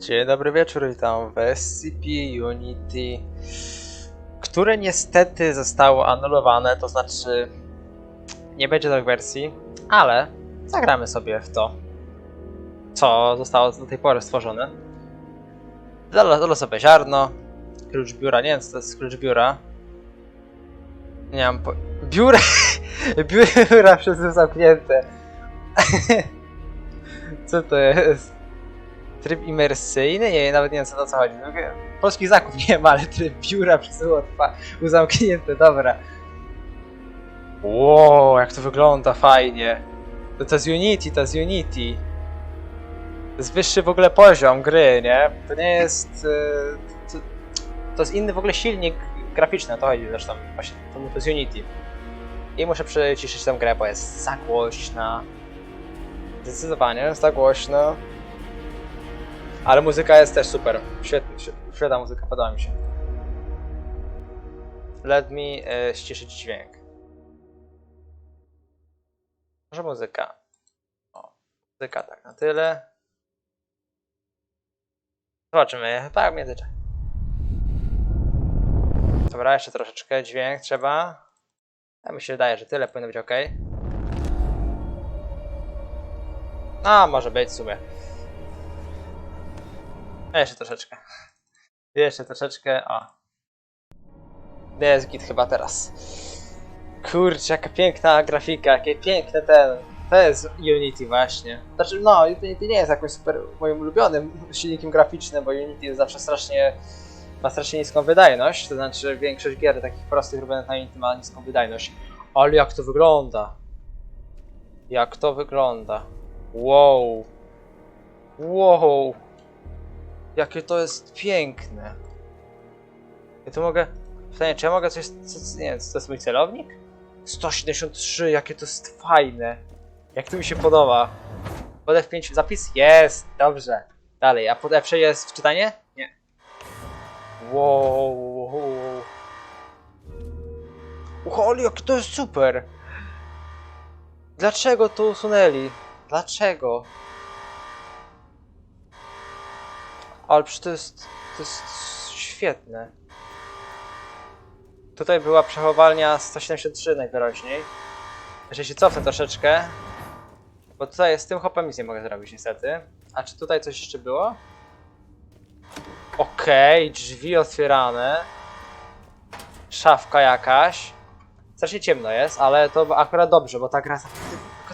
Dzień dobry wieczór, witam w SCP Unity, które niestety zostało anulowane, to znaczy nie będzie nowych wersji, ale zagramy sobie w to, co zostało do tej pory stworzone. Zalo- Losowe ziarno, klucz biura, nie wiem co to jest klucz biura. Nie mam po... Biura! Biura wszystko zamknięte. Co to jest? Tryb imersyjny? Nie, nawet nie wiem co to co chodzi. No, Polskich znaków nie ma, ale tryb biura przez łatwa był zamknięty, dobra. Wow, jak to wygląda fajnie. To, to Unity, to jest Unity. To jest wyższy w ogóle poziom gry, nie? To nie jest... e, To, to jest inny w ogóle silnik graficzny, o to chodzi zresztą. Właśnie, to, to Unity. I muszę przyciszyć tę grę, bo jest za głośna. Zdecydowanie jest za głośno. Ale muzyka jest też super. Świetna, świetna muzyka, podoba mi się. Let me e, ściszyć dźwięk. Może muzyka. O, muzyka tak na tyle. Zobaczymy. Tak, w międzyczasie. Dobra, jeszcze troszeczkę dźwięk trzeba. Ja mi się wydaje, że tyle powinno być ok. A, może być w sumie. Jeszcze troszeczkę. Jeszcze troszeczkę. O. Jest git chyba teraz. Kurczę, jaka piękna grafika, jakie piękne ten. To jest Unity właśnie. Znaczy, no, Unity nie jest jakimś super moim ulubionym silnikiem graficznym, bo Unity jest zawsze strasznie ma strasznie niską wydajność, to znaczy większość gier takich prostych robionych na Unity ma niską wydajność. Ale jak to wygląda? Jak to wygląda? Wow. Wow. Jakie to jest piękne. Ja tu mogę... Pytanie, czy ja mogę coś... Co, nie wiem, to jest mój celownik? 173, jakie to jest fajne. Jak to mi się podoba. Pod F5 zapis? Jest! Dobrze. Dalej, a pod F6 jest wczytanie? Nie. Wow. Holy, jakie to jest super! Dlaczego to usunęli? Dlaczego? Ale przecież to jest, to jest świetne. Tutaj była przechowalnia 173 najwyraźniej. Jeszcze się cofnę troszeczkę. Bo tutaj z tym hopem nic nie mogę zrobić niestety. A czy tutaj coś jeszcze było? Okej, drzwi otwierane. Szafka jakaś. Strasznie ciemno jest, ale to akurat dobrze, bo ta gra...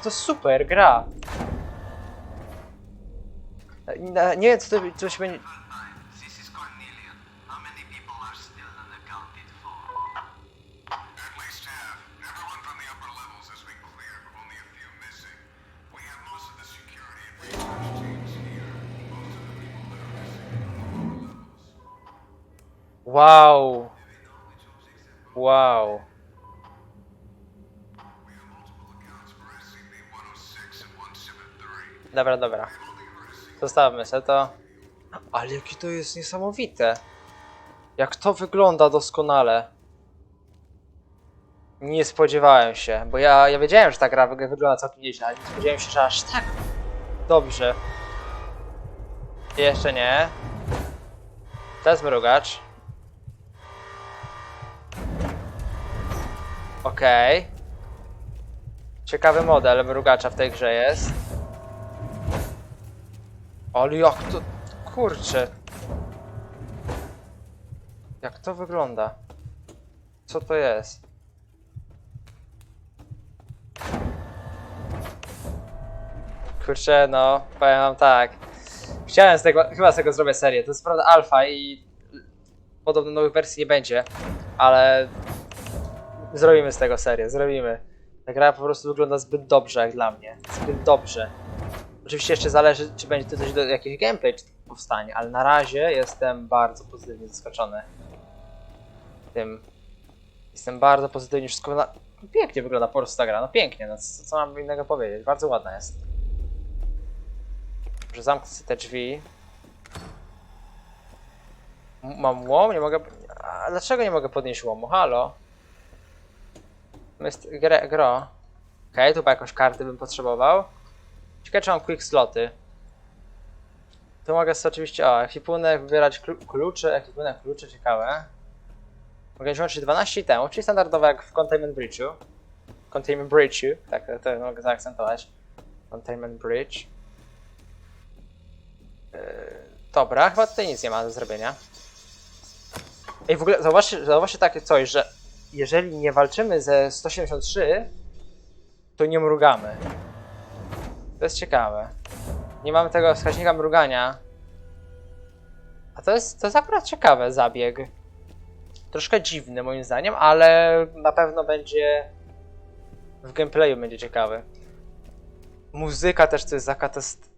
To super gra. Nie- Nie co to co się będzie... Wow. Wow. We have multiple accounts for SCP-106 and 173. Dobra, dobra. Zostawmy sobie to. Ale jakie to jest niesamowite. Jak to wygląda doskonale. Nie spodziewałem się, bo ja, ja wiedziałem, że ta gra wyg- wygląda całkiem nieźle, ale nie spodziewałem się, że aż tak dobrze. Jeszcze nie. To jest mrugacz. Okej. Ciekawy model mrugacza w tej grze jest. Ale jak to... Kurczę. Jak to wygląda? Co to jest? Kurczę, no, powiem wam tak. Chciałem z tego, chyba z tego zrobię serię. To jest prawda alfa i podobno nowych wersji nie będzie, ale zrobimy z tego serię, zrobimy. Ta gra po prostu wygląda zbyt dobrze jak dla mnie. Zbyt dobrze. Oczywiście jeszcze zależy, czy będzie to coś do jakiś gameplay czy powstanie, ale na razie jestem bardzo pozytywnie zaskoczony tym. Jestem bardzo pozytywnie wszystko na... Pięknie wygląda po prostu ta gra, no pięknie, no co, co mam innego powiedzieć, bardzo ładna jest. Może zamknę sobie te drzwi. M- Mam łom? Nie mogę... A dlaczego nie mogę podnieść łomu? Halo? Jest gro. Okej, tu chyba jakąś karty bym potrzebował. Ciekawe czy mam quick sloty. Tu mogę sobie oczywiście, o, ekwipunek, wybierać klu- klucze, ekwipunek, klucze, ciekawe. Mogę wziąć 12 itemów, czyli standardowo jak w Containment Bridge'u. Containment Bridge'u, tak, to mogę zaakcentować. Containment Bridge. Yy, dobra, chyba tutaj nic nie ma do zrobienia. Ej, w ogóle zauważcie, zauważcie takie coś, że jeżeli nie walczymy ze 173, to nie mrugamy. To jest ciekawe. Nie mamy tego wskaźnika mrugania. A to jest, to jest akurat ciekawe zabieg. Troszkę dziwny moim zdaniem, ale na pewno będzie w gameplayu będzie ciekawy. Muzyka też to jest taka, jest...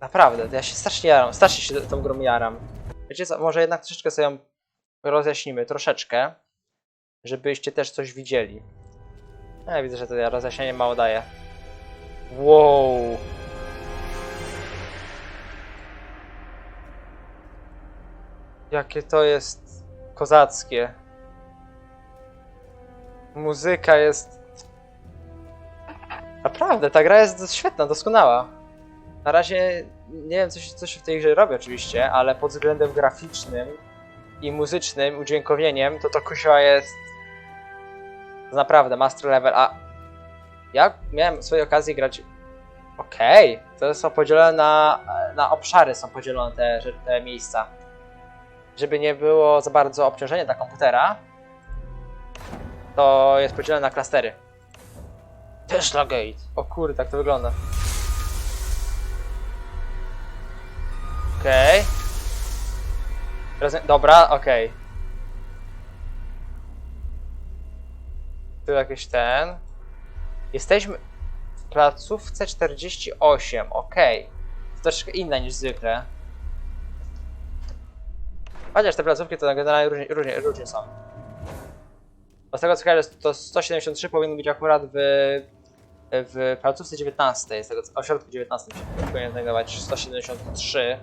Naprawdę, ja się strasznie jaram, strasznie się tą grą jaram. Wiecie co, może jednak troszeczkę sobie ją rozjaśnimy, troszeczkę, żebyście też coś widzieli. Ja widzę, że to ja rozjaśnienie mało daje. Wow. Jakie to jest kozackie. Muzyka jest. Naprawdę, ta gra jest świetna, doskonała. Na razie nie wiem, co się, co się w tej grze robi, oczywiście, ale pod względem graficznym i muzycznym, udźwiękowieniem, to to kusiła jest naprawdę master level. A ja miałem swojej okazji grać. Okej, to są podzielone na, na obszary, są podzielone te, te miejsca. Żeby nie było za bardzo obciążenia dla komputera, to jest podzielone na klastery. Tesla Gate. O kurde, tak to wygląda. Okej. Rozum- Dobra, okej. Tu jakiś ten. Jesteśmy w placówce 48, okej. To troszkę inna niż zwykle. Chociaż te placówki to generalnie różnie, różnie, różnie są. Bo z tego co kojarzę, to 173 powinno być akurat w, w placówce 19, z tego co, ośrodku 19 się powinien znajdować 173.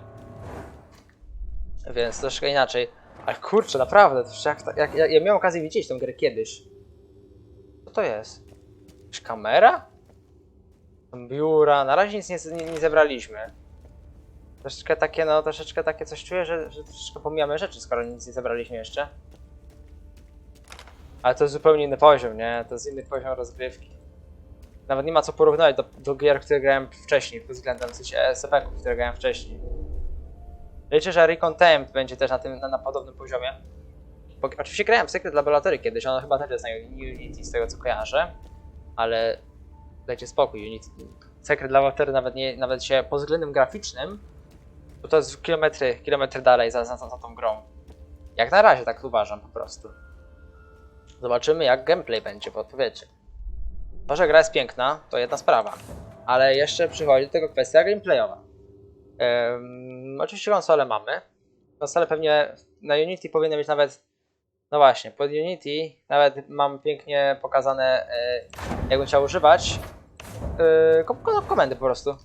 Więc troszkę inaczej. Ale kurczę, naprawdę, jak, jak, jak, ja miałem okazję widzieć tę grę kiedyś. Co to jest? Jakaś kamera? Biura, na razie nic nie, nie, nie zebraliśmy. Troszeczkę takie, no troszeczkę takie coś czuję, że, że troszeczkę pomijamy rzeczy, skoro nic nie zebraliśmy jeszcze. Ale to jest zupełnie inny poziom, nie? To jest inny poziom rozgrywki. Nawet nie ma co porównać do, do gier, które grałem wcześniej, pod względem w SFP-ków, które grałem wcześniej. Liczę, że Recon Temp będzie też na tym, na, na podobnym poziomie. Bo, oczywiście grałem w Secret Laboratory kiedyś, ono chyba też jest na Unity z tego co kojarzę. Ale dajcie spokój, Unity. Secret Laboratory nawet, nie, nawet się pod względem graficznym, to to jest kilometry, kilometry dalej za, za, za tą grą. Jak na razie tak uważam po prostu. Zobaczymy jak gameplay będzie, bo odpowiecie. To, że gra jest piękna, to jedna sprawa. Ale jeszcze przychodzi do tego kwestia gameplayowa. Oczywiście konsolę mamy. Konsolę pewnie na Unity powinny być nawet. No właśnie, pod Unity nawet mam pięknie pokazane, e, jakbym chciał używać e, kom kom komendy po prostu.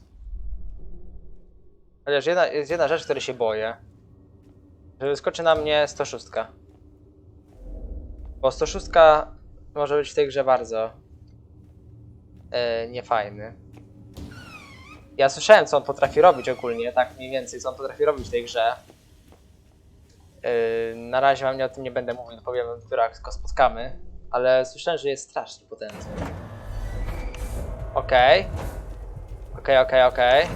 Chociaż jedna, jest jedna rzecz, której się boję. Że wyskoczy na mnie 106. Bo 106 może być w tej grze bardzo e, niefajny. Ja słyszałem, co on potrafi robić ogólnie, tak mniej więcej, co on potrafi robić w tej grze. Yy, na razie wam nie o tym nie będę mówił, powiem dopiero jak go spotkamy, ale słyszałem, że jest strasznie potężny. Okej. Okej, okej, okej.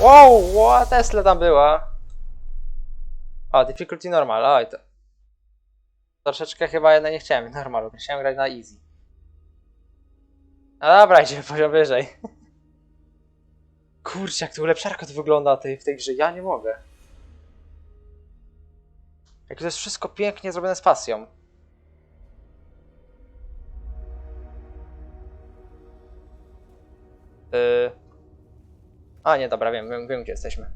Wow, wow, Tesla tam była. O, difficulty normal, oj to. Troszeczkę chyba jednak nie chciałem normalu, chciałem grać na easy. No dobra, idziemy poziom wyżej. Kurczę, jak to ulepszarka to wygląda tej, w tej grze, ja nie mogę. Jak to jest wszystko pięknie zrobione z pasją. Yy... A nie, dobra, wiem, wiem, wiem gdzie jesteśmy.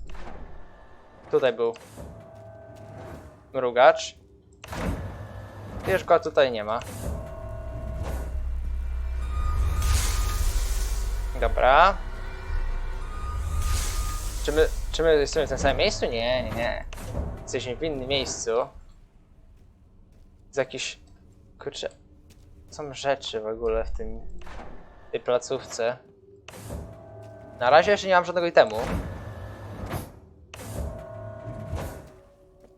Tutaj był mrugacz. Go tutaj nie ma. Dobra. Czy my, czy my jesteśmy w tym samym miejscu? Nie, nie, nie. Jesteśmy w innym miejscu. Z jakiś... Kurczę... Są rzeczy w ogóle w tym... w tej placówce. Na razie jeszcze nie mam żadnego itemu.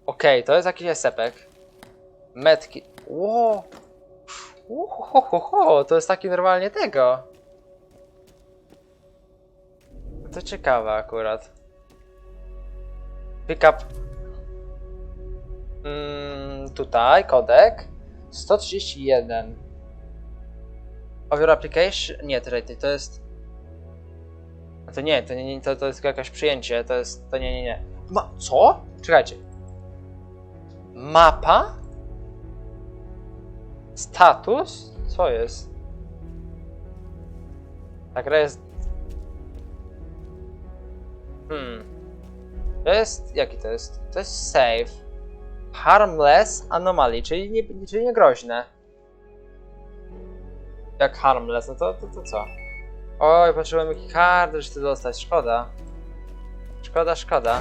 Okej, to jest jakiś esepek. Metki. Ło! Uhohoho, to jest taki normalnie tego. To ciekawe akurat. Pick up. Mm, tutaj kodek 131. Of your application? Nie, to, to jest. To nie, to nie to, to jest jakaś przyjęcie, to jest. To nie, nie, nie. Ma. Co? Czekajcie. Mapa? Status? Co jest? Ta gra jest. Hmm. To jest. Jaki to jest? To jest save. Harmless anomaly, czyli nie, czyli nie groźne. Jak harmless, no to, to, to co? Oj, potrzebujemy keycard, żeby to dostać. Szkoda. Szkoda, szkoda.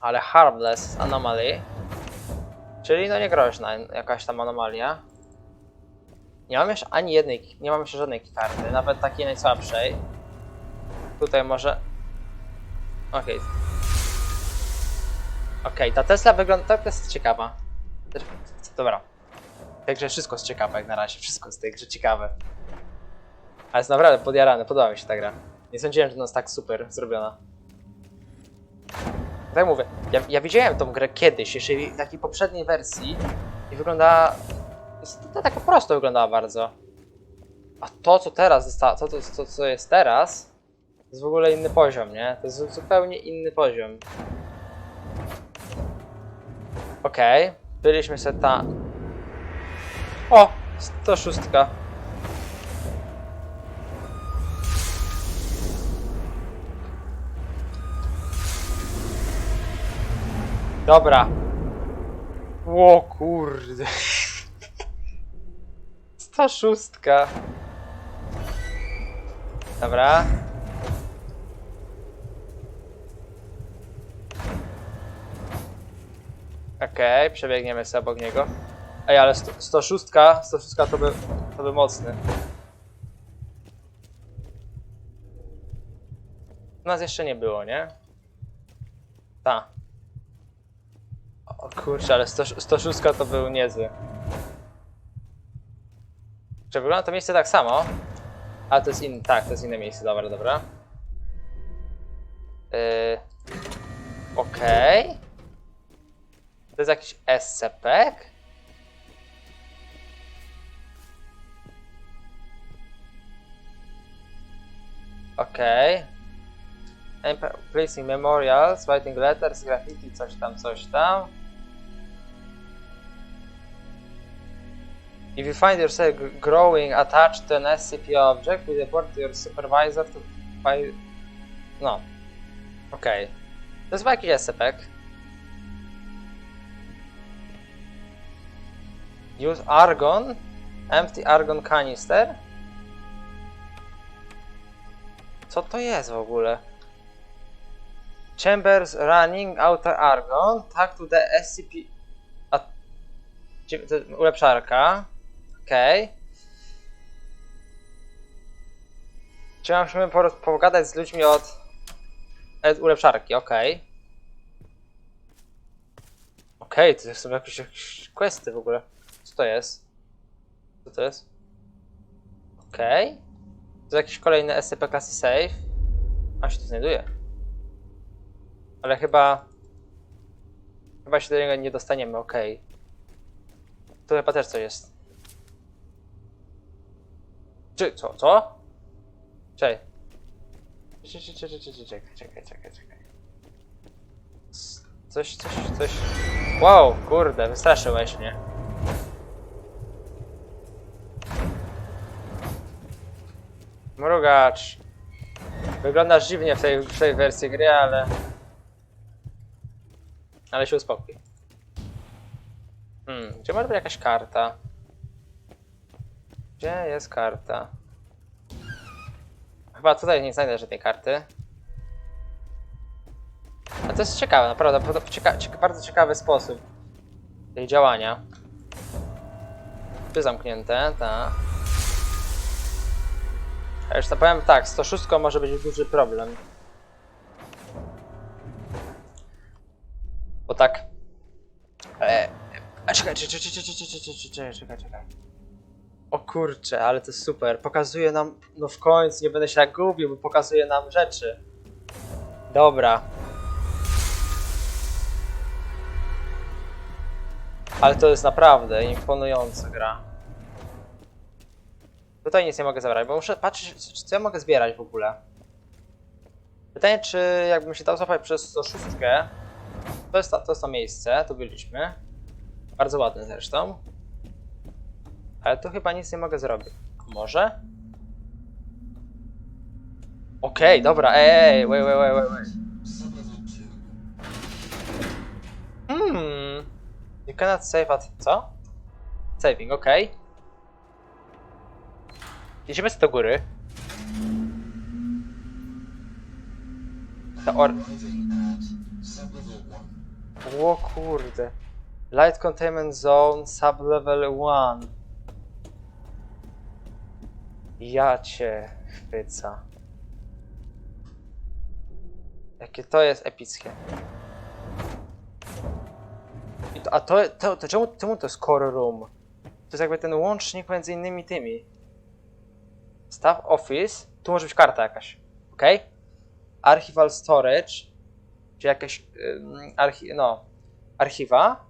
Ale harmless anomaly. Czyli no nie groźna jakaś tam anomalia. Nie mam jeszcze ani jednej, nie mam jeszcze żadnej karty, nawet takiej najsłabszej. Tutaj może... Okej. Okej, ta Tesla wygląda... Ta Tesla jest ciekawa. Dobra. Także wszystko jest ciekawe jak na razie, wszystko jest w tej grze ciekawe. Ale jest naprawdę podjarane, podoba mi się ta gra. Nie sądziłem, że ona jest tak super zrobiona. Tak mówię, ja, ja widziałem tą grę kiedyś, jeszcze w takiej poprzedniej wersji i wygląda... To tak po prostu wyglądała bardzo. A to, co teraz zostało, to, to, to, co jest teraz, to jest w ogóle inny poziom, nie? To jest zupełnie inny poziom. Okej, byliśmy sobie tam. O! 106. Dobra. Ło kurde. 106. Dobra. Okej, przebiegniemy sobie obok niego. Ej, ale sto- 106, 106 to by, to by mocny. Nas jeszcze nie było, nie? Ta. O kurczę, ale 100, 106 to był niezły. Czy wygląda to miejsce tak samo? Ale to jest inne, tak, to jest inne miejsce, dobra, dobra. Yy, Okej. To jest jakiś SCP? Okej. Okay. Placing memorials, writing letters, graffiti, coś tam, coś tam. If you find yourself growing attached to an SCP object, we report to your supervisor to find... No. Okej. Okay. To jest jakiś SCP. Use argon. Empty argon canister. Co to jest w ogóle? Chambers running outer argon. Tak to the SCP. A... Ulepszarka. Okej. Okay. Czy musimy pogadać z ludźmi od... od ulepszarki, okej. Okay. Okej, okay, to są jakieś, jakieś questy w ogóle. To jest? Co to jest? Okej. Okay. To jakiś kolejny SCP klasy save. A się tu znajduje. Ale chyba... Chyba się do niego nie dostaniemy, okej. Okay. Tu chyba też coś jest. Czy, co, co? Czekaj. Czekaj, czekaj, czekaj, czekaj, czekaj, czekaj, Coś, coś, coś... Wow, kurde, wystraszyłeś mnie. Mrugacz. Wyglądasz dziwnie w tej, w tej wersji gry, ale... Ale się uspokój. Hmm, gdzie może być jakaś karta? Gdzie jest karta? Chyba tutaj nie znajdę żadnej karty. A to jest ciekawe, naprawdę, cieka cieka bardzo ciekawy sposób jej działania. Czy zamknięte, tak. A już to powiem tak, 106 może być duży problem. Bo tak... E, a czekaj, czekaj, czekaj, czekaj, czekaj, czekaj, czekaj, czekaj. O kurcze, ale to jest super. Pokazuje nam, no w końcu nie będę się tak gubił, bo pokazuje nam rzeczy. Dobra. Ale to jest naprawdę imponująca gra. Tutaj nic nie mogę zabrać, bo muszę patrzeć, co ja mogę zbierać w ogóle. Pytanie, czy jakbym się dał złapać przez 106, to jest, to, jest to miejsce, tu byliśmy. Bardzo ładne zresztą. Ale tu chyba nic nie mogę zrobić. Może? Okej, dobra, ej, wait, wait, wait, wait, wait. Hmm. You cannot save at... co? Saving, okej. Idziemy z do góry. Ta or... O kurde. Light Containment Zone Sublevel 1. Ja cię chwyca. Jakie to jest epickie. To, a to, to, to czemu, czemu to jest Core Room? To jest jakby ten łącznik między innymi tymi. Staff Office. Tu może być karta jakaś. Ok? Archival Storage. Czy jakieś ym, archi no, archiwa.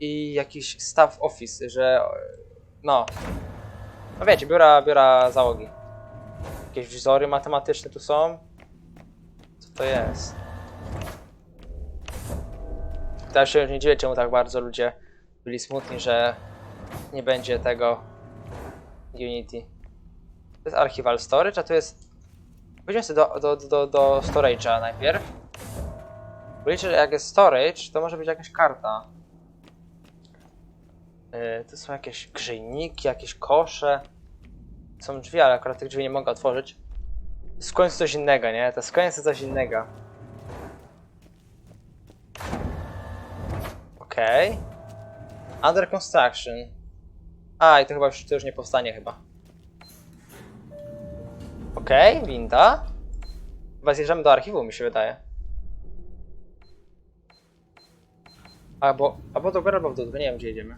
I jakiś Staff Office, że no. No wiecie, biura, biura załogi. Jakieś wzory matematyczne tu są. Co to jest? Teraz się już nie dziwię, czemu tak bardzo ludzie byli smutni, że nie będzie tego Unity. To jest Archival Storage, a tu jest... Pójdźmy sobie do, do, do, do Storage'a najpierw. Bo liczę, że jak jest Storage, to może być jakaś karta. Yy, tu są jakieś grzejniki, jakieś kosze. Są drzwi, ale akurat tych drzwi nie mogę otworzyć. Końcu coś innego, nie? To końcu coś innego. Okej. Under construction. A, i to chyba już, to już nie powstanie chyba. Okej, winda. Chyba zjeżdżamy do archiwum, mi się wydaje. Albo, albo do góry, albo w dół, nie wiem gdzie jedziemy.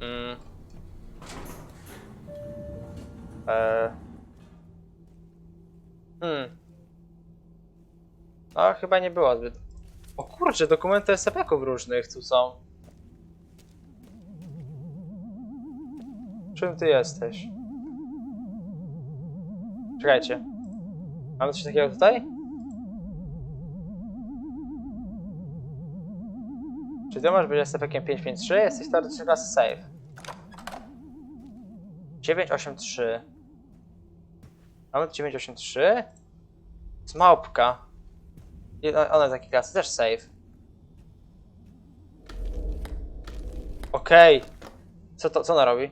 Mm. Eee. Hmm. No, chyba nie było zbyt. O kurczę, dokumenty SCP-ków różnych tu są. Czym ty jesteś? Czekajcie. Mamy coś takiego tutaj? Czy ty możesz być SCP-kiem 553? Jesteś teoretycznie klasy save. 983. Mamy 983? Z małpka. I o- Ona jest takiej klasy, też save. Okej. Co to, co ona robi?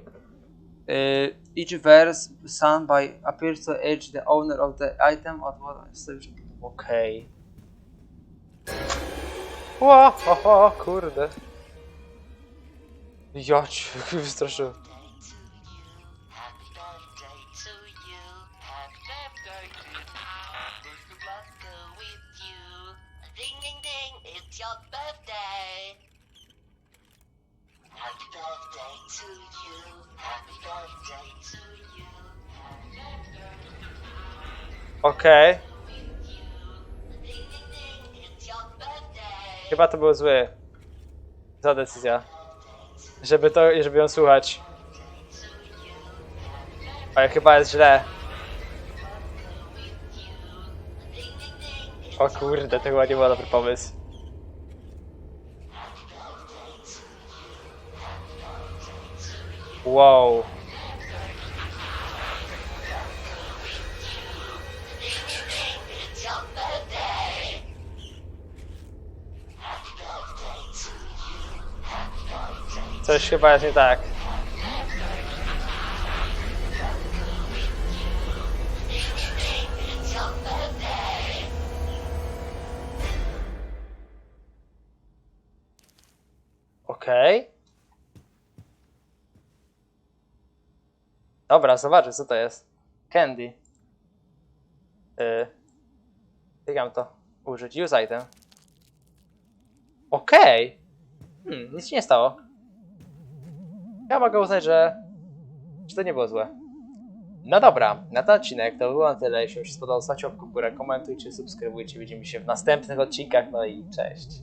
Y, each verse sung by appears to age the owner of the item of what Okej. Ło, ho, ho, kurde. Ja cię wystraszyłem. Happy birthday to you. Okej. Okay. Chyba to było zły. Za decyzja. Żeby to, żeby ją słuchać. Ale chyba jest źle. O kurde, to chyba nie był dobry pomysł. Wow. Coś chyba jest nie tak. Okej. Okay. Dobra, zobaczę co to jest. Candy. Yy. Jak mam to użyć? Use item. Okej. Hmm, nic się nie stało. Ja mogę uznać, że... że to nie było złe. No dobra, na ten odcinek to było na tyle. Jeśli Wam się spodobał, stawcie łapkę w górę, komentujcie, subskrybujcie. Widzimy się w następnych odcinkach, no i cześć.